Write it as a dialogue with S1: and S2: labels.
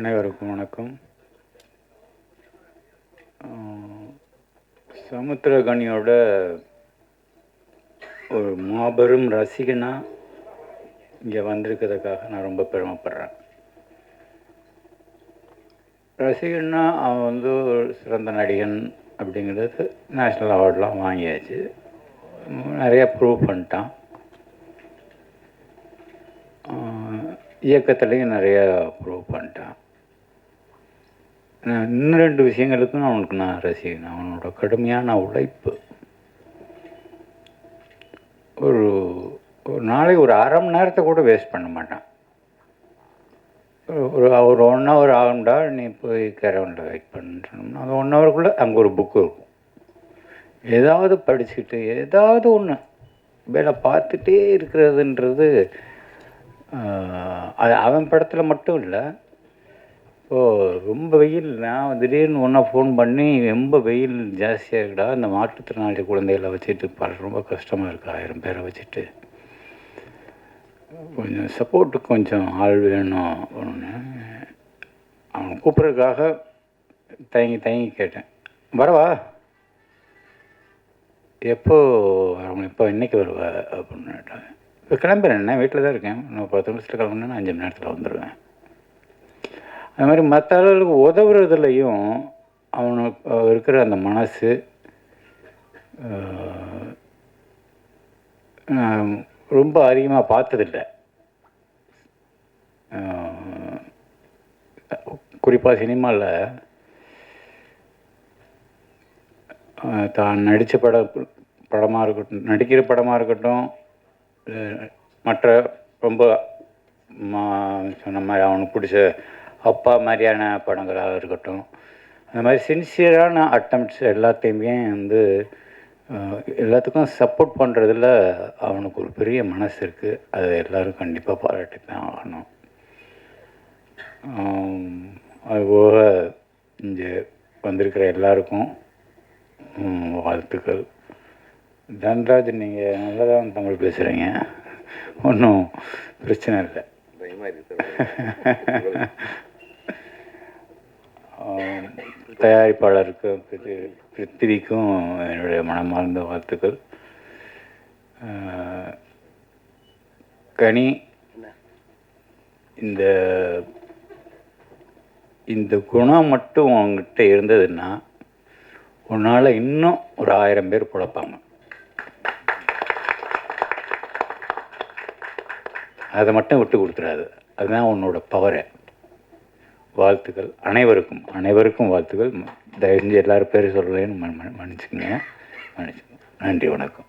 S1: அனைவருக்கும் வணக்கம். சமுத்திரகனியோட ஒரு மாபெரும் ரசிகனாக இங்கே வந்திருக்கிறதுக்காக நான் ரொம்ப பெருமைப்படுறேன். ரசிகன்னா அவன் வந்து ஒரு சிறந்த நடிகன் அப்படிங்கிறது நேஷ்னல் அவார்டெலாம் வாங்கியாச்சு. நிறையா ப்ரூவ் பண்ணிட்டான். இயக்கத்துலேயும் நிறையா ப்ரூவ் பண்ணிட்டான். இன்னும் ரெண்டு விஷயங்களுக்கும் அவனுக்கு நான் ரசிகன். அவனோட கடுமையான உழைப்பு. ஒரு ஒரு நாளைக்கு ஒரு அரை மணி நேரத்தை கூட வேஸ்ட் பண்ண மாட்டான். ஒரு ஒரு ஒன் ஹவர் ஆகும்டா நீ போய் கேரவனில் வெயிட் பண்ணுறோம்னா அந்த ஒன் ஹவருக்குள்ளே அங்கே ஒரு புக்கு இருக்கும். ஏதாவது படிச்சுக்கிட்டு ஏதாவது ஒன்று வேலை பார்த்துட்டே இருக்கிறதுன்றது அது அவன் படத்தில் மட்டும் இல்லை இப்போது ரொம்ப வெயில். நான் திடீர்னு ஒன்றா ஃபோன் பண்ணி ரொம்ப வெயில் ஜாஸ்தியாக இருக்குடா இந்த மாற்றுத்திறனாளி குழந்தைகளை வச்சுட்டு பாரு ரொம்ப கஷ்டமாக இருக்குது ஆயிரம் பேரை வச்சுட்டு. கொஞ்சம் சப்போர்ட்டுக்கு கொஞ்சம் ஆள் வேணும் ஒன்று அவன் கூப்பிட்றதுக்காக தயங்கி தயங்கி கேட்டேன். வரவா? எப்போ அவங்க இப்போ இன்றைக்கி வருவா? அப்படின்னு கேட்டாங்க. இப்போ கிளம்புறேன் என்ன வீட்டில் தான் இருக்கேன். இன்னும் பத்து நிமிஷத்தில் கிளம்புனா அஞ்சு மணி நேரத்தில் வந்துடுவேன் அது மாதிரி மற்ற ஆளுகளுக்கு உதவுறதுலையும் அவனுக்கு இருக்கிற அந்த மனசு ரொம்ப அதிகமாக பார்த்ததில்ல. குறிப்பாக சினிமாவில் தான் நடித்த பட படமாக இருக்கட்டும் நடிக்கிற படமாக இருக்கட்டும் மற்ற ரொம்ப மா- சொன்ன மாதிரி அவனுக்கு பிடிச்ச அப்பா மாதிரியான படங்களாக இருக்கட்டும். அந்த மாதிரி சின்சியரான அட்டம்ப்ட்ஸ் எல்லாத்தையுமே வந்து எல்லாத்துக்கும் சப்போர்ட் பண்ணுறதுல அவனுக்கு ஒரு பெரிய மனசு இருக்குது அதை எல்லோரும் கண்டிப்பாக பாராட்டி தான் ஆகணும் அதுபோக இங்கே வந்திருக்கிற எல்லாருக்கும் வாழ்த்துக்கள். தன்ராஜ் நீங்கள் நல்லா தான் தமிழ் பேசுகிறீங்க ஒன்றும் பிரச்சனை இல்லை. ஆம், தயாரிப்பாளருக்கு பிரி- பிருத்திவிக்கும் என்னுடைய மனமார்ந்த வாழ்த்துக்கள். கனி இந்த இந்த குணம் மட்டும் உங்ககிட்ட இருந்ததுன்னா உன்னால் இன்னும் ஒரு ஆயிரம் பேர் பிழைப்பாங்க. அதை மட்டும் விட்டு கொடுத்துடாது. அதுதான் உன்னோட பவரை வாழ்த்துக்கள். அனைவருக்கும் அனைவருக்கும் வாழ்த்துக்கள். தயவு செஞ்சு எல்லாரும் பேர் சொல்லலைன்னு மன் மன்- மன்னிச்சுக்கங்க. மன்னிச்சுக்கங்க. நன்றி வணக்கம்.